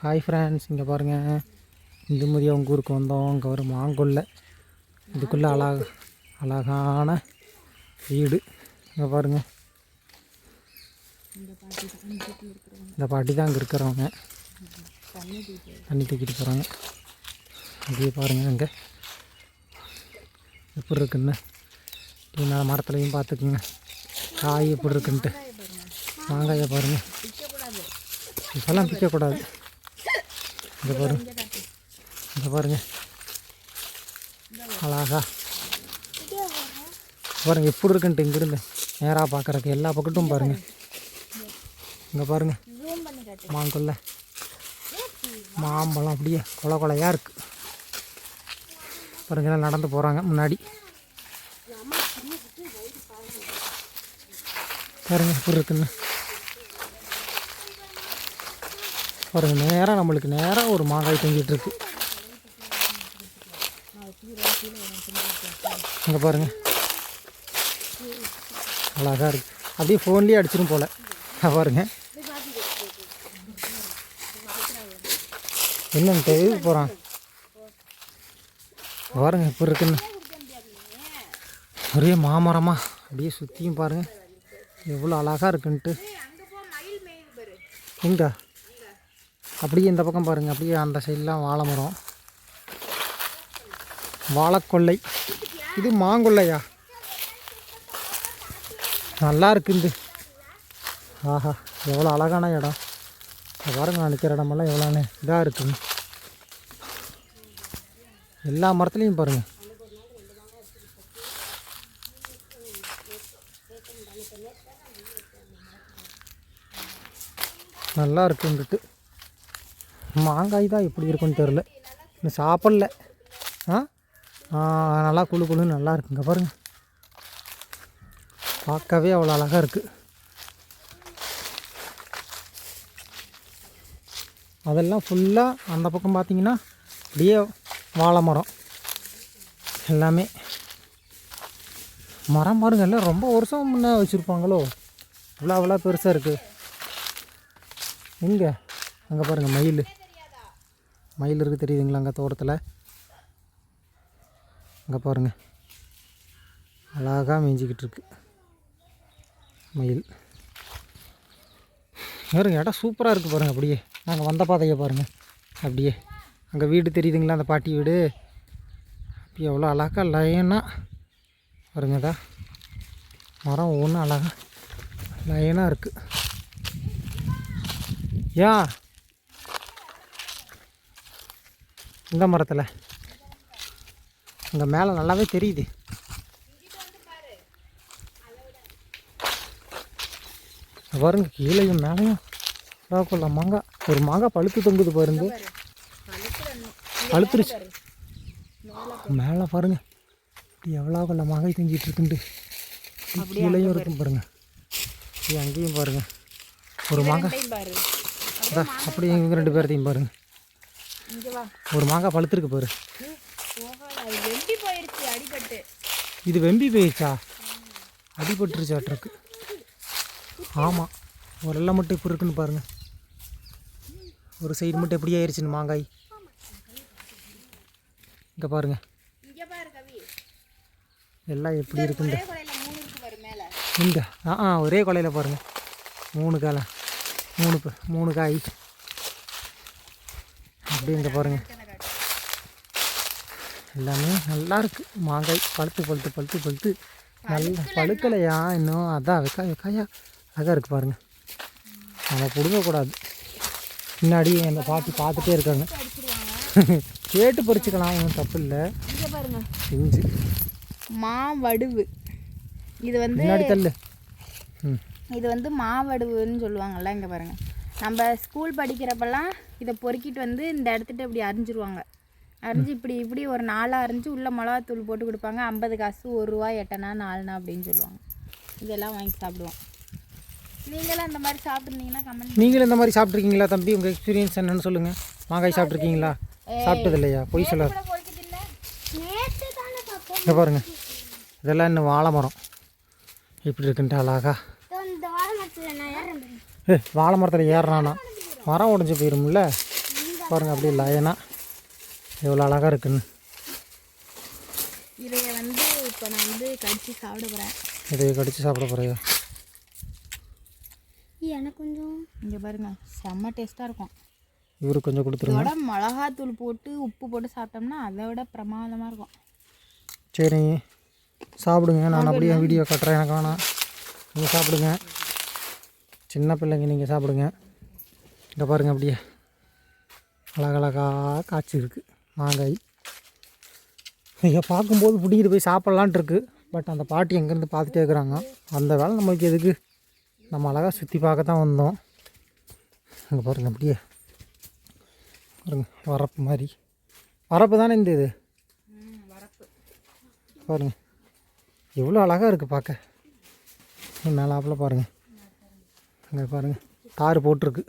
Hi friends இங்கே பாருங்கள் இந்துமதி அவங்க ஊருக்கு வந்தோம். இங்கே ஒரு மாங்கொல்லை. இதுக்குள்ளே அழக அழகான வீடு. இங்கே பாருங்கள் இந்த பாட்டி தான் அங்கே இருக்கிறவங்க. தண்ணி தூக்கிட்டு போகிறாங்க அப்படியே பாருங்கள் அங்கே. எப்படி இருக்குன்னு. நீங்கள் மரத்துலையும் பார்த்துக்குங்க. காய் எப்படி இருக்குன்ட்டு. மாங்காயை பாருங்கள் இப்போல்லாம் பிக்கக்கூடாது. இங்கே பாருங்க இங்கே பாருங்க. அழகா. பாருங்க எப்படி இருக்குன்ட்டு இங்கிருந்து நேராக பார்க்குறக்கு எல்லா பக்கட்டும் பாருங்க. இங்கே பாருங்க. மாங்கொல்ல. மாம்பழம் அப்படியே கொலை கொலையாக இருக்கு. பாருங்க எல்லாம் நடந்து போகிறாங்க முன்னாடி. பாருங்க எப்படி இருக்குன்னு. பாருங்கள் நேராக நம்மளுக்கு நேராக ஒரு மாங்காய் தொங்கிட்டுருக்கு இங்கே பாருங்க. அழகாக இருக்குது அப்படியே ஃபோன்லேயே அடிச்சிடும் போல. பாருங்கள் பாருங்க. என்னன்ட்டு போகிறான் பாருங்க எப்படி இருக்குன்னு. ஒரே மாமரமாக அப்படியே சுற்றியும் பாருங்கள் எவ்வளோ அழகாக இருக்குன்ட்டு. எங்கே அப்படியே இந்த பக்கம் பாருங்கள் அப்படியே அந்த சைட்லாம் வாழை மரம். வாழைக்கொல்லை. இது மாங்கொல்லையா? நல்லா இருக்குது ஆஹா எவ்வளோ அழகான இடம். பாருங்க நான் நிற்கிற இடமெல்லாம் எவ்வளோன்னு இதாக இருக்குது எல்லா மரத்துலேயும் பாருங்கள் நல்லா இருக்குன்ட்டு மாங்காய் தான் எப்படி இருக்குன்னு தெரில இன்னும் சாப்பிடல. ஆ? நல்லா குளு குழுன்னு நல்லா இருக்குங்க பாருங்கள் பார்க்கவே அவ்வளோ அழகாக இருக்குது அதெல்லாம் ஃபுல்லாக அந்த பக்கம் பார்த்தீங்கன்னா அப்படியே வாழை மரம். எல்லாமே. மரம் பாருங்க எல்லாம் ரொம்ப வருஷம் முன்னே வச்சுருப்பாங்களோ? இவ்வளோ அவ்வளோ பெருசாக இருக்குது எங்கே? அங்கே பாருங்கள் மயில். மயில் இருக்குது தெரியுதுங்களா அங்கே தோட்டத்தில்? அங்கே பாருங்கள் அழகாக மேய்ஞ்சிக்கிட்டு இருக்கு மயில். பாருங்க இடம் சூப்பராக இருக்குது பாருங்கள் அப்படியே. நாங்கள் வந்த பாதையை பாருங்கள் அப்படியே. அங்கே வீடு தெரியுதுங்களா அந்த பாட்டி வீடு? அப்படியே எவ்வளோ அழகாக லைனாக பாருங்கதா மரம் ஒவ்வொன்றும் அழகாக லைனாக இருக்குது ஏன் இந்த மரத்தில். அங்கே மேலே நல்லாவே தெரியுது. இங்க பாருங்க கீழேயும் மேலேயும் கொள்ள மாங்காய் ஒரு மாங்காய் பழுத்து தொங்குது பாருங்க. பழுத்துருச்சு. மேலே பாருங்க. எவ்வளோ கொள்ள மாங்காய் தொங்கிட்டு இருக்குண்டு கீழேயும் இருக்கும் பாருங்க. அங்கேயும் பாருங்க. ஒரு மாங்காய் அப்படி இவங்க ரெண்டு பேர்த்தையும் பாருங்க. இங்க வா ஒரு மாங்காய் பழுத்துருக்கு பாரு. வெம்பி போயிடுச்சு அடிபட்டு. இது வெம்பி போயிடுச்சா அடிபட்டுருச்சாட்ருக்கு ஆமாம் ஒரு எல்லாம் மட்டும் இப்போ இருக்குன்னு பாருங்க. ஒரு சைடு மட்டும் எப்படி ஆயிடுச்சுன்னு மாங்காய்? இங்கே பாருங்க. எல்லாம் எப்படி இருக்குண்டு ஒரே கொலையில மூணு இருக்கு பாரு மேல. இங்கே ஆ ஆ ஒரே கொலையில் பாருங்க. மூணு காலை. மூணு மூணு காய். அப்படியே இங்கே பாருங்க. எல்லாமே நல்லா இருக்கு. மாங்காய் பழுத்து பழுத்து பழுத்து பழுத்து. நல்லா பழுக்கலையா இன்னும்? அதான் வெக்காய் வெக்காயா? அழகாக இருக்குது பாருங்க. நம்ம பிடுங்கக்கூடாது பின்னாடி அந்த பாட்டி பார்த்துட்டே இருக்காங்க. கேட்டு பறிச்சுக்கலாம் ஒன்றும் தப்பு இல்லை. செஞ்சு மாவடுவு இது வந்து பின்னாடி தள்ளு. இது வந்து மாவடுவுன்னு சொல்லுவாங்கல்ல இங்க பாருங்க. நம்ம ஸ்கூல் படிக்கிறப்பெல்லாம் இதை பொறுக்கிட்டு வந்து இந்த இடத்துட்டு இப்படி அரிஞ்சிருவாங்க. அரிஞ்சு இப்படி இப்படி ஒரு நாளாக அரிஞ்சு உள்ள மிளகாத்தூள் போட்டு கொடுப்பாங்க. ஐம்பது காசு ஒரு ரூபா எட்டனா நாலுனா அப்படின்னு சொல்லுவாங்க. இதெல்லாம் வாங்கி சாப்பிடுவோம். நீங்களும் அந்த மாதிரி சாப்பிட்ருந்தீங்கன்னா கமெண்ட் நீங்களும் இந்த மாதிரி சாப்பிட்ருக்கீங்களா தம்பி? உங்கள் எக்ஸ்பீரியன்ஸ் என்னன்னு சொல்லுங்கள் மாங்காய் சாப்பிட்ருக்கீங்களா சாப்பிட்டது இல்லையா பொய் சொல்லாது இங்கே பாருங்க. இதெல்லாம் இன்னும் வாழை மரம். இப்படி இருக்குன்ட்டு அழகா ஏ வாழை மரத்தில் ஏறுறானா? மரம் உடஞ்சி போயிரும்ல? பாருங்கள் அப்படியே லயனாக எவ்வளோ அழகாக இருக்குன்னு. இதை வந்து இப்போ நான் வந்து கடிச்சு சாப்பிட போகிறேன் இதை கடிச்சு சாப்பிட போகிறியா எனக்கு கொஞ்சம். இங்கே பாருங்க செம்ம டேஸ்ட்டாக இருக்கும். இவருக்கு கொஞ்சம் கொடுத்துருங்க. மிளகாத்தூள் போட்டு உப்பு போட்டு சாப்பிட்டோம்னா அதை விட பிரமாதமாக இருக்கும். சரி சாப்பிடுங்க. நான் அப்படியே வீடியோ காட்டுறேன். எனக்கு வேணாம். நீங்கள் சாப்பிடுங்க. சின்ன பிள்ளைங்க நீங்கள் சாப்பிடுங்க. இங்கே பாருங்கள் அப்படியே. அழகழகாக காய்ச்சி இருக்குது மாங்காய். இங்கே பார்க்கும்போது பிடிக்கிட்டு போய் சாப்பிட்லான்ட்ருக்கு பட் அந்த பாட்டி எங்கேருந்து பார்த்துட்டே இருக்கிறாங்க. அந்த வேலை நம்மளுக்கு எதுக்கு? நம்ம அழகாக சுற்றி பார்க்க தான் வந்தோம். இங்கே பாருங்கள் அப்படியே. பாருங்க வரப்பு மாதிரி. வரப்பு தானே இந்த இது? பாருங்கள் எவ்வளோ அழகாக இருக்குது பார்க்க. மேலாப்பில் பாருங்கள் இங்கே பாருங்கள் தார் போட்டிருக்கு.